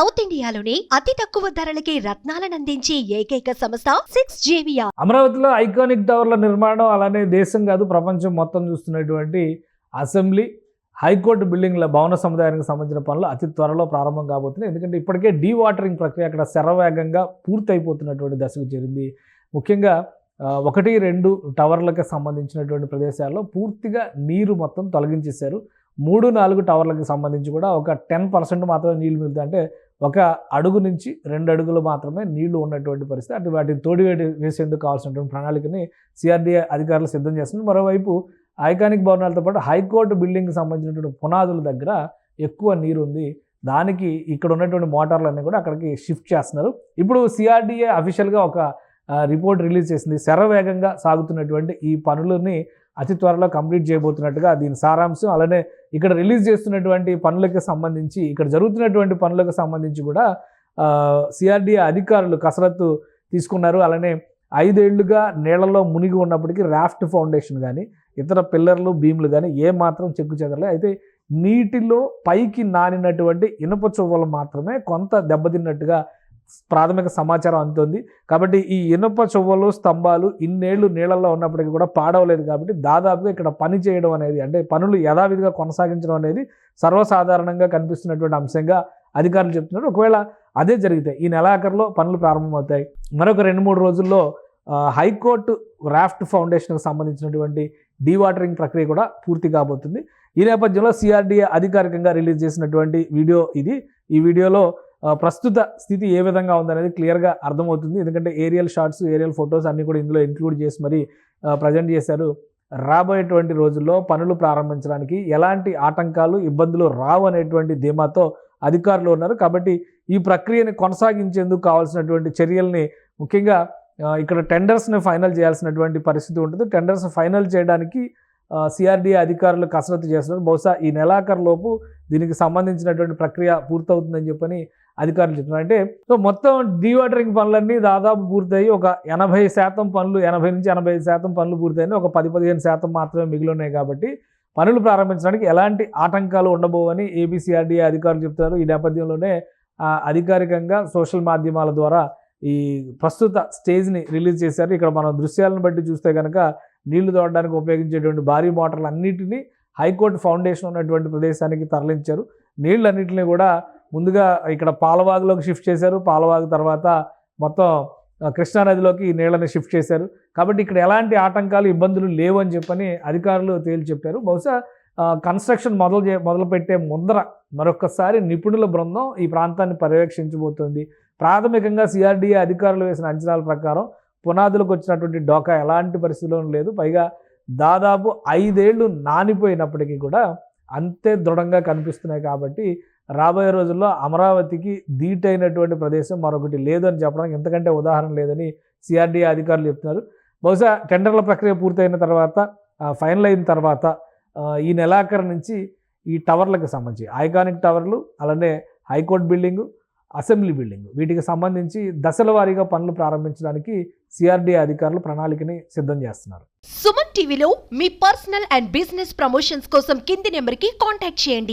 South ఇండియాలోని అతి తక్కువ ధరలకి రత్నాలను అందించే ఏకైక సంస్థ సిక్స్ జేవియా అమరావతిలో ఐకానిక్ టవర్ల నిర్మాణం అలానే దేశం కాదు ప్రపంచం మొత్తం చూస్తున్నటువంటి అసెంబ్లీ హైకోర్టు బిల్డింగ్ల భవన సముదాయానికి సంబంధించిన పనులు అతి త్వరలో ప్రారంభం కాబోతున్నాయి. ఎందుకంటే ఇప్పటికే డీ వాటరింగ్ ప్రక్రియ అక్కడ శరవేగంగా పూర్తయిపోతున్నటువంటి దశకు చేరింది. ముఖ్యంగా ఒకటి రెండు టవర్లకు సంబంధించినటువంటి ప్రదేశాల్లో పూర్తిగా నీరు మొత్తం తొలగించేశారు. మూడు నాలుగు టవర్లకు సంబంధించి కూడా ఒక టెన్ పర్సెంట్ మాత్రమే నీళ్ళు మిగులుతాయి. అంటే ఒక అడుగు నుంచి రెండు అడుగులు మాత్రమే నీళ్ళు ఉన్నటువంటి పరిస్థితి. అటు వాటిని తోడి వేసేందుకు కావాల్సినటువంటి ప్రణాళికని సిఆర్డీఏ అధికారులు సిద్ధం చేస్తున్నారు. మరోవైపు ఐకానిక్ భవనాలతో పాటు హైకోర్టు బిల్డింగ్కి సంబంధించినటువంటి పునాదుల దగ్గర ఎక్కువ నీరు ఉంది దానికి ఇక్కడ ఉన్నటువంటి మోటార్లన్నీ కూడా అక్కడికి షిఫ్ట్ చేస్తున్నారు. ఇప్పుడు సిఆర్డీఏ అఫీషియల్గా ఒక రిపోర్ట్ రిలీజ్ చేసింది. శరవేగంగా సాగుతున్నటువంటి ఈ పనులని అతి త్వరలో కంప్లీట్ చేయబోతున్నట్టుగా దీని సారాంశం అలానే ఇక్కడ రిలీజ్ చేస్తున్నటువంటి పనులకు సంబంధించి ఇక్కడ జరుగుతున్నటువంటి పనులకు సంబంధించి కూడా సిఆర్డీఏ అధికారులు కసరత్తు తీసుకున్నారు. అలానే ఐదేళ్ళుగా నీళ్ళలో మునిగి ఉన్నప్పటికీ రాఫ్ట్ ఫౌండేషన్ కానీ ఇతర పిల్లర్లు బీమ్లు కానీ ఏ మాత్రం చెక్కు చెదరలే. అయితే నీటిలో పైకి నానినటువంటి ఇనుప చువ్వలు మాత్రమే కొంత దెబ్బతిన్నట్టుగా ప్రాథమిక సమాచారం అందుతుంది. కాబట్టి ఈ ఇనుప చువ్వలు స్తంభాలు ఇన్నేళ్ళు నీళ్ళల్లో ఉన్నప్పటికీ కూడా పాడవలేదు కాబట్టి దాదాపుగా ఇక్కడ పని చేయడం అనేది అంటే పనులు యథావిధిగా కొనసాగించడం అనేది సర్వసాధారణంగా కనిపిస్తున్నటువంటి అంశంగా అధికారులు చెప్తున్నారు. ఒకవేళ అదే జరిగితే ఈ నెలాఖరులో పనులు ప్రారంభమవుతాయి. మరొక రెండు మూడు రోజుల్లో హైకోర్టు రాఫ్ట్ ఫౌండేషన్కి సంబంధించినటువంటి డీవాటరింగ్ ప్రక్రియ కూడా పూర్తి కాబోతుంది. ఈ నేపథ్యంలో సిఆర్డీఏ అధికారికంగా రిలీజ్ చేసినటువంటి వీడియో ఇది. ఈ వీడియోలో ప్రస్తుత స్థితి ఏ విధంగా ఉందనేది క్లియర్గా అర్థమవుతుంది. ఎందుకంటే ఏరియల్ షార్ట్స్ ఏరియల్ ఫొటోస్ అన్నీ కూడా ఇందులో ఇంక్లూడ్ చేసి మరి ప్రజెంట్ చేశారు. రాబోయేటువంటి రోజుల్లో పనులు ప్రారంభించడానికి ఎలాంటి ఆటంకాలు ఇబ్బందులు రావు అనేటువంటి ధీమాతో అధికారులు ఉన్నారు. కాబట్టి ఈ ప్రక్రియని కొనసాగించేందుకు కావాల్సినటువంటి చర్యల్ని ముఖ్యంగా ఇక్కడ టెండర్స్ని ఫైనల్ చేయాల్సినటువంటి పరిస్థితి ఉంటుంది. టెండర్స్ ఫైనల్ చేయడానికి సిఆర్డీఏ అధికారులు కసరత్తు చేస్తున్నారు. బహుశా ఈ నెలాఖరులోపు దీనికి సంబంధించినటువంటి ప్రక్రియ పూర్తవుతుందని చెప్పని అధికారులు చెప్తున్నారు. అంటే సో మొత్తం డీవాటరింగ్ పనులన్నీ దాదాపు పూర్తయి ఒక ఎనభై శాతం పనులు ఎనభై నుంచి ఎనభై ఐదు శాతం పనులు పూర్తయినాయి. ఒక పది పదిహేను శాతం మాత్రమే మిగిలి ఉన్నాయి కాబట్టి పనులు ప్రారంభించడానికి ఎలాంటి ఆటంకాలు ఉండబోవని ఏబీసీఆర్డీఏ అధికారులు చెప్తారు ఈ నేపథ్యంలోనే అధికారికంగా సోషల్ మాధ్యమాల ద్వారా ఈ ప్రస్తుత స్టేజ్ని రిలీజ్ చేశారు. ఇక్కడ మనం దృశ్యాలను బట్టి చూస్తే కనుక నీళ్ళు తోడడానికి ఉపయోగించేటువంటి భారీ మోటార్లు అన్నిటినీ హైకోర్టు ఫౌండేషన్ ఉన్నటువంటి ప్రదేశానికి తరలించారు. నీళ్ళన్నింటినీ కూడా ముందుగా ఇక్కడ పాలవాగులోకి షిఫ్ట్ చేశారు. పాలవాగు తర్వాత మొత్తం కృష్ణానదిలోకి నీళ్ళని షిఫ్ట్ చేశారు. కాబట్టి ఇక్కడ ఎలాంటి ఆటంకాలు ఇబ్బందులు లేవు అని చెప్పని అధికారులు తేల్చి చెప్పారు బహుశా కన్స్ట్రక్షన్ మొదలు చే మొదలుపెట్టే ముందర మరొకసారి నిపుణుల బృందం ఈ ప్రాంతాన్ని పర్యవేక్షించబోతోంది. ప్రాథమికంగా సిఆర్డీఏ అధికారులు వేసిన అంచనాల ప్రకారం పునాదులకు వచ్చినటువంటి డోకా ఎలాంటి పరిస్థితుల్లోనూ లేదు. పైగా దాదాపు ఐదేళ్ళు నానిపోయినప్పటికీ కూడా అంతే దృఢంగా కనిపిస్తున్నాయి కాబట్టి రాబోయే రోజుల్లో అమరావతికి ధీటైనటువంటి ప్రదేశం మరొకటి లేదని చెప్పడానికి ఎంతకంటే ఉదాహరణ లేదని సిఆర్డీఏ అధికారులు చెప్తున్నారు. బహుశా టెండర్ల ప్రక్రియ పూర్తయిన తర్వాత ఫైనల్ అయిన తర్వాత ఈ నెలాఖరు నుంచి ఈ టవర్లకు సంబంధించి ఐకానిక్ టవర్లు అలానే హైకోర్టు బిల్డింగు అసెంబ్లీ బిల్డింగ్ వీటికి సంబంధించి దశల వారీగా పనులు ప్రారంభించడానికి సిఆర్డీఏ అధికారులు ప్రణాళికని సిద్ధం చేస్తున్నారు. సుమన్ టీవీలో మీ పర్సనల్ అండ్ బిజినెస్ ప్రమోషన్స్ కోసం కింది నెంబర్కి కాంటాక్ట్ చేయండి.